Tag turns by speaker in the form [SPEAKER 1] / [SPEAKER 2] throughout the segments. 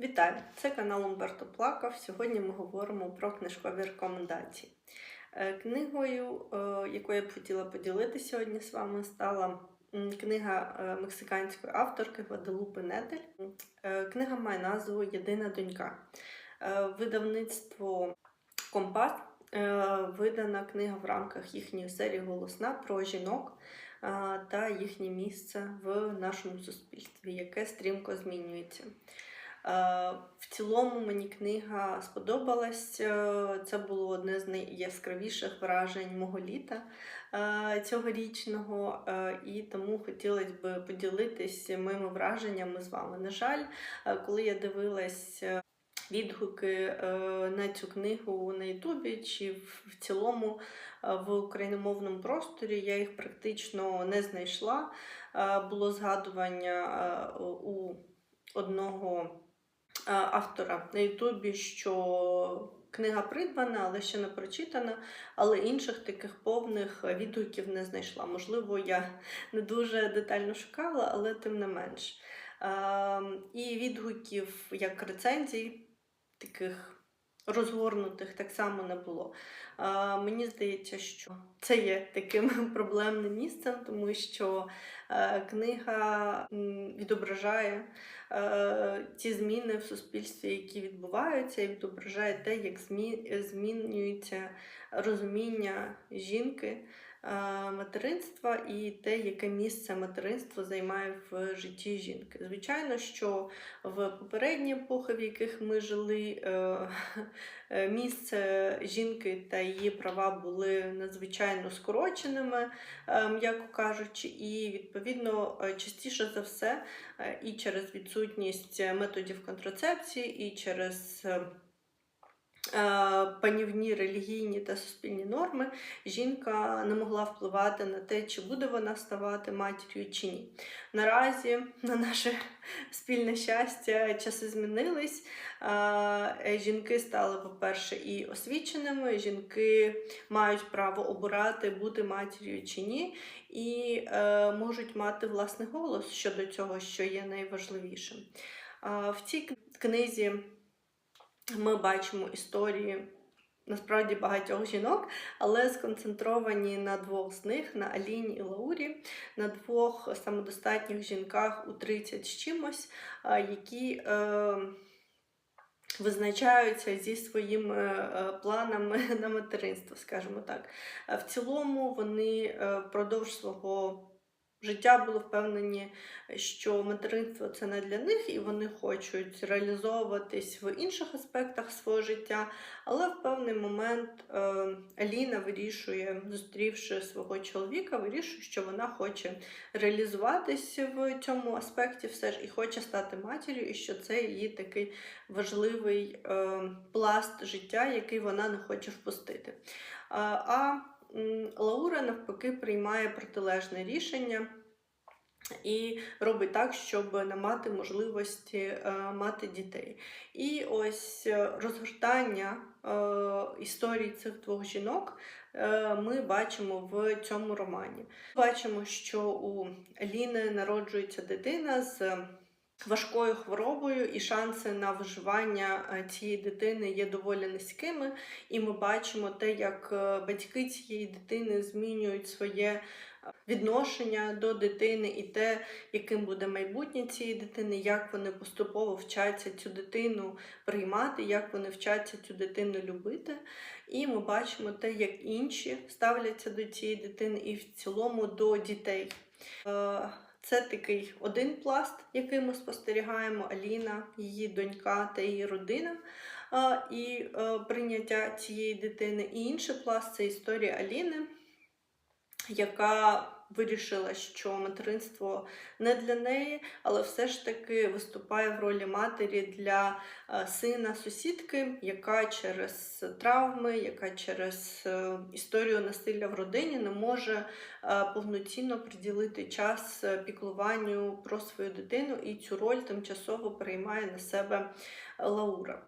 [SPEAKER 1] Вітаю! Це канал Умберто Плакав. Сьогодні ми говоримо про книжкові рекомендації. Е, Книгою, е, якою я б хотіла поділитися сьогодні з вами, стала книга е, мексиканської авторки Гваделупи Нетель. Е, Книга має назву Єдина донька. Видавництво Компас видана книга в рамках їхньої серії Голосна про жінок та їхнє місце в нашому суспільстві, яке стрімко змінюється. Е, В цілому мені книга сподобалась. Е, Це було одне з найяскравіших вражень мого літа е, цьогорічного, і тому хотілося б поділитися моїми враженнями з вами. На жаль, коли я дивилась відгуки на цю книгу на Ютубі чи в цілому в україномовному просторі, я їх практично не знайшла. Було згадування у одного автора на Ютубі, що книга придбана, але ще не прочитана, але інших таких повних відгуків не знайшла. Можливо, я не дуже детально шукала, але тим не менш. Е, І відгуків як рецензій, таких розгорнутих так само не було. Е, Мені здається, що це є таким проблемним місцем, тому що е, книга відображає е, ті зміни в суспільстві, які відбуваються, і відображає те, як змінюється розуміння жінки, е, материнства і те, яке місце материнство займає в житті жінки. Звичайно, що в попередні епохи, в яких ми жили, е, е, місце жінки та її права були надзвичайно скороченими, е, м'яко кажучи, і відповідно е, частіше за все е, і через відсутність методів контрацепції, і через е, е, панівні релігійні та суспільні норми жінка не могла впливати на те, чи буде вона ставати матір'ю чи ні. Наразі, на наше спільне щастя, часи змінились. Е, Жінки стали, по-перше, і освіченими, жінки мають право обирати, бути матір'ю чи ні, і е, можуть мати власний голос щодо цього, що є найважливішим. В цій книзі ми бачимо історії насправді багатьох жінок, але сконцентровані на двох з них: на Аліні і Лаурі, на двох самодостатніх жінках у 30 з чимось, які е, визначаються зі своїми е, планами на материнство, скажімо так. Е, В цілому вони е, впродовж свого життя були впевнені, що материнство це не для них, і вони хочуть реалізовуватись в інших аспектах свого життя. Але в певний момент е, Аліна вирішує, зустрівши свого чоловіка, вирішує, що вона хоче реалізуватись в цьому аспекті, все ж і хоче стати матір'ю, і що це її такий важливий е, пласт життя, який вона не хоче впустити. А, а Лаура навпаки приймає протилежне рішення. І робить так, щоб не мати можливості е, мати дітей. І ось е, розгортання е, історії цих двох жінок ми бачимо в цьому романі. Бачимо, що у Ліни народжується дитина з важкою хворобою, і шанси на виживання е, цієї дитини є доволі низькими. І ми бачимо те, як е, батьки цієї дитини змінюють своє е, відношення до дитини і те, яким буде майбутнє цієї дитини, як вони поступово вчаться цю дитину приймати, як вони вчаться цю дитину любити. І ми бачимо те, як інші ставляться до цієї дитини і в цілому до дітей. Це такий один пласт, який ми спостерігаємо: Аліна, її донька та її родина. І е, прийняття цієї дитини. І інший пласт це історія Аліни, яка вирішила, що материнство не для неї, але все ж таки виступає в ролі матері для е, сина сусідки, яка через травми, яка через е, історію насилля в родині не може е, повноцінно приділити час піклуванню про свою дитину, і цю роль тимчасово приймає на себе Лаура.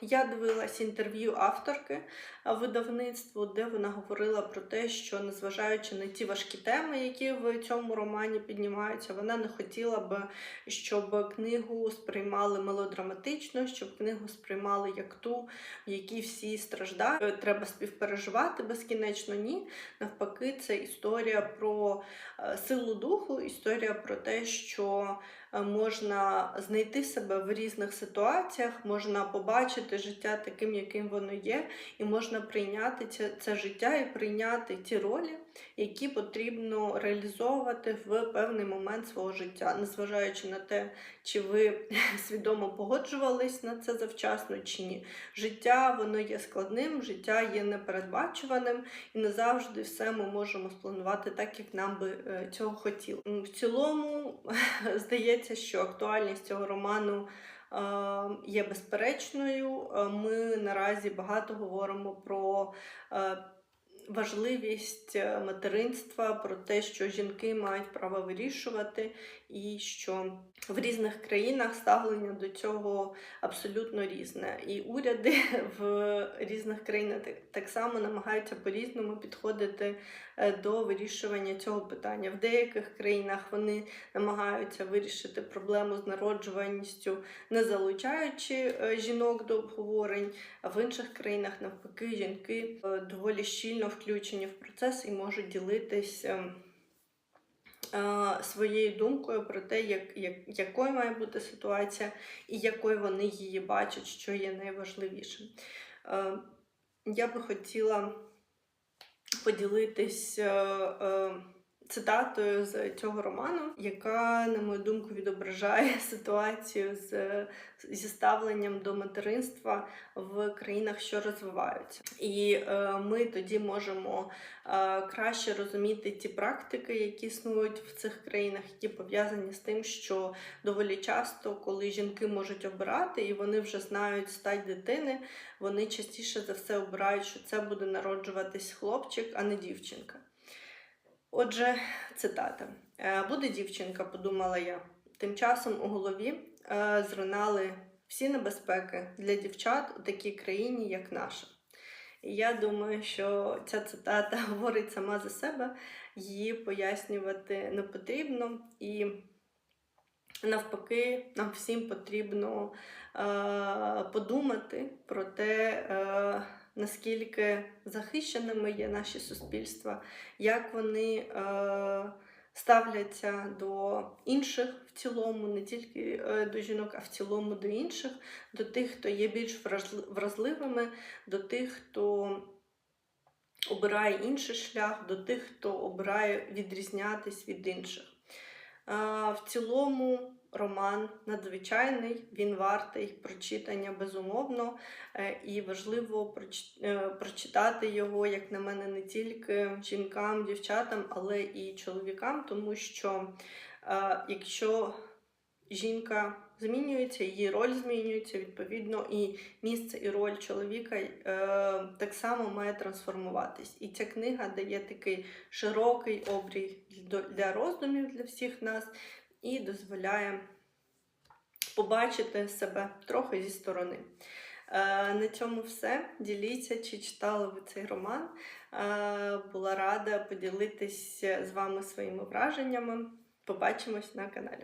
[SPEAKER 1] Я дивилась інтерв'ю авторки видавництву, де вона говорила про те, що незважаючи на ті важкі трошки теми, які в цьому романі піднімаються. Вона не хотіла би, щоб книгу сприймали мелодраматично, щоб книгу сприймали як ту, в якій всі страждають. Е, Треба співпереживати безкінечно. Ні. Навпаки, це історія про е, силу духу, історія про те, що можна знайти себе в різних ситуаціях, можна побачити життя таким, яким воно є, і можна прийняти це, це життя і прийняти ті ролі, які потрібно реалізовувати в певний момент свого життя, незважаючи на те, чи ви свідомо погоджувались на це завчасно чи ні. Життя воно є складним, життя є непередбачуваним, і не завжди все ми можемо спланувати так, як нам би е, цього хотіло. В цілому здається, що актуальність цього роману е, є безперечною. Е, Ми наразі багато говоримо про е, важливість материнства, про те, що жінки мають право вирішувати, і що в різних країнах ставлення до цього абсолютно різне. І уряди в різних країнах так- само намагаються по-різному підходити до вирішування цього питання. В деяких країнах вони намагаються вирішити проблему з народжуваністю, не залучаючи е, жінок до обговорень, а в інших країнах навпаки жінки е, доволі щільно включені в процес і можуть ділитись. ем, е, Своєю думкою про те, як, як, якою має бути ситуація і якою вони її бачать, що є найважливішим. Е, Я би хотіла поділитись е, е, цитатою з цього роману, яка, на мою думку, відображає ситуацію з, зі ставленням до материнства в країнах, що розвиваються. І е, ми тоді можемо е, краще розуміти ті практики, які існують в цих країнах, які пов'язані з тим, що доволі часто, коли жінки можуть обирати і вони вже знають стать дитини, вони частіше за все обирають, що це буде народжуватись хлопчик, а не дівчинка. Отже, цитата. «Е, Буде дівчинка, подумала я. Тим часом у голові е, зринали всі небезпеки для дівчат у такій країні, як наша. І я думаю, що ця цитата говорить сама за себе, її пояснювати не потрібно. І навпаки, нам всім потрібно е, подумати про те, е, наскільки захищеними є наші суспільства, як вони е, ставляться до інших в цілому, не тільки е, до жінок, а в цілому до інших, до тих, хто є більш вразливими, до тих, хто обирає інший шлях, до тих, хто обирає відрізнятись від інших. А, В цілому роман надзвичайний, він вартий прочитання безумовно, е, і важливо е, прочитати його, як на мене, не тільки жінкам, дівчатам, але і чоловікам, тому що е, якщо жінка змінюється, її роль змінюється, відповідно, і місце і роль чоловіка так само має трансформуватись. І ця книга дає такий широкий обрій для роздумів для всіх нас і дозволяє побачити себе трохи зі сторони. Е, На цьому все. Діліться, чи читали ви цей роман. Е, Була рада поділитися з вами своїми враженнями. Побачимось на каналі.